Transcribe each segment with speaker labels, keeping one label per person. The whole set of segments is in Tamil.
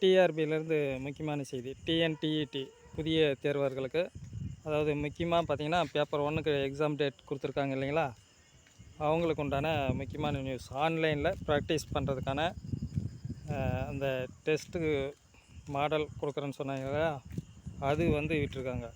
Speaker 1: டிஆர்பியிலேருந்து முக்கியமான செய்தி. டிஎன்டிஇடி புதிய தேர்வர்களுக்கு அதாவது முக்கியமாக பார்த்தீங்கன்னா பேப்பர் ஒன்றுக்கு எக்ஸாம் டேட் கொடுத்துருக்காங்க இல்லைங்களா? அவங்களுக்கு உண்டான முக்கியமான நியூஸ் ஆன்லைனில் ப்ராக்டிஸ் பண்ணுறதுக்கான அந்த டெஸ்ட்டுக்கு மாடல் கொடுக்குறேன்னு சொன்னாங்க அது வந்து விட்டுருக்காங்க.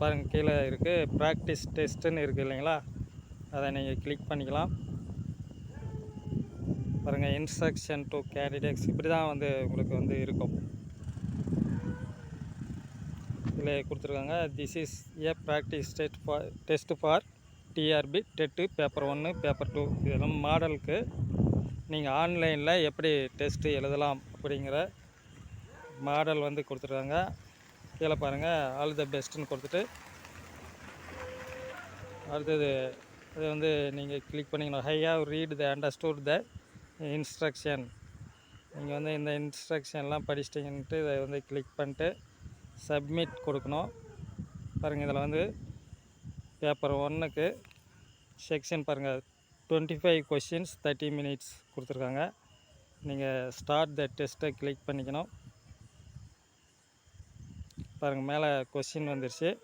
Speaker 1: பாருங்கள் கீழே இருக்குது ப்ராக்டிஸ் டெஸ்ட்டுன்னு இருக்குது இல்லைங்களா? அதை நீங்கள் கிளிக் பண்ணிக்கலாம். பாருங்கள் இன்ஸ்ட்ரக்ஷன் டு கேண்டிடேட்ஸ் இப்படி தான் வந்து உங்களுக்கு வந்து இருக்கும். இதில் கொடுத்துருக்காங்க this is a practice test for test for TRP TET paper ஒன்று பேப்பர் டூ இதெல்லாம் மாடலுக்கு நீங்கள் ஆன்லைனில் எப்படி டெஸ்ட்டு எழுதலாம் அப்படிங்கிற மாடல் வந்து கொடுத்துருக்காங்க. கீழே பாருங்கள் ஆல் த பெஸ்ட்டுன்னு கொடுத்துட்டு அடுத்தது இது வந்து நீங்கள் கிளிக் பண்ணிக்கணும். I read the understood the instruction நீங்கள் வந்து இந்த இன்ஸ்ட்ரக்ஷன்லாம் படிச்சிட்டிங்கன்ட்டு இதை வந்து கிளிக் பண்ணிட்டு சப்மிட் கொடுக்கணும். பாருங்கள் இதில் வந்து பேப்பர் ஒன்றுக்கு செக்ஷன் பாருங்கள் twenty five questions thirty minutes கொடுத்துருக்காங்க. நீங்கள் ஸ்டார்ட் த டெஸ்ட்டை கிளிக் பண்ணிக்கணும். பாருங்கள் மேலே கொஷின் வந்துருச்சு.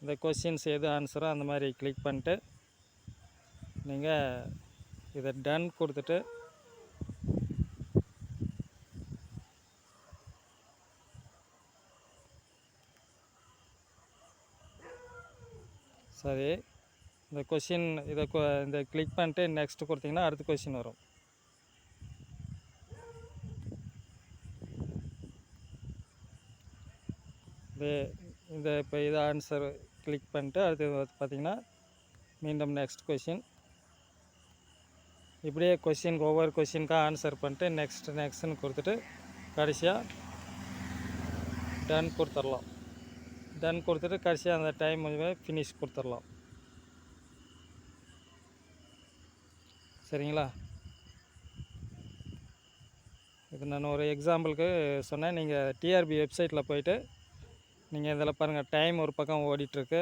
Speaker 1: இந்த கொஷின்ஸ் எது ஆன்சரோ அந்த மாதிரி கிளிக் பண்ணிட்டு நீங்கள் இதை டன் கொடுத்துட்டு சரி இந்த கொஷின் இதை கொ- இந்த கிளிக் பண்ணிட்டு நெக்ஸ்ட் கொடுத்தீங்கன்னா அடுத்த கொஷின் வரும். இது இந்த இப்போ இதை ஆன்சர் கிளிக் பண்ணிட்டு அடுத்தது பார்த்திங்கன்னா பார்த்தீங்கன்னா மீண்டும் நெக்ஸ்ட் கொஷின் இப்படியே கொஷினுக்கு ஒவ்வொரு கொஷினுக்காக ஆன்சர் பண்ணிட்டு நெக்ஸ்ட் நெக்ஸ்ட்னு கொடுத்துட்டு கடைசியாக டன் கொடுத்துடலாம். டன் கொடுத்துட்டு கடைசியாக அந்த டைம் ஃபினிஷ் கொடுத்துடலாம். சரிங்களா? இது நான் ஒரு எக்ஸாம்பிளுக்கு சொன்னேன். நீங்கள் டிஆர்பி வெப்சைட்டில் போயிட்டு நீங்கள் இதில் பாருங்கள் டைம் ஒரு பக்கம் ஓடிட்டுருக்கு.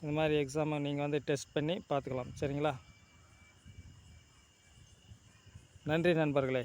Speaker 1: இந்த மாதிரி எக்ஸாமை நீங்கள் வந்து டெஸ்ட் பண்ணி பார்த்துக்கலாம் சரிங்களா? நன்றி நண்பர்களே.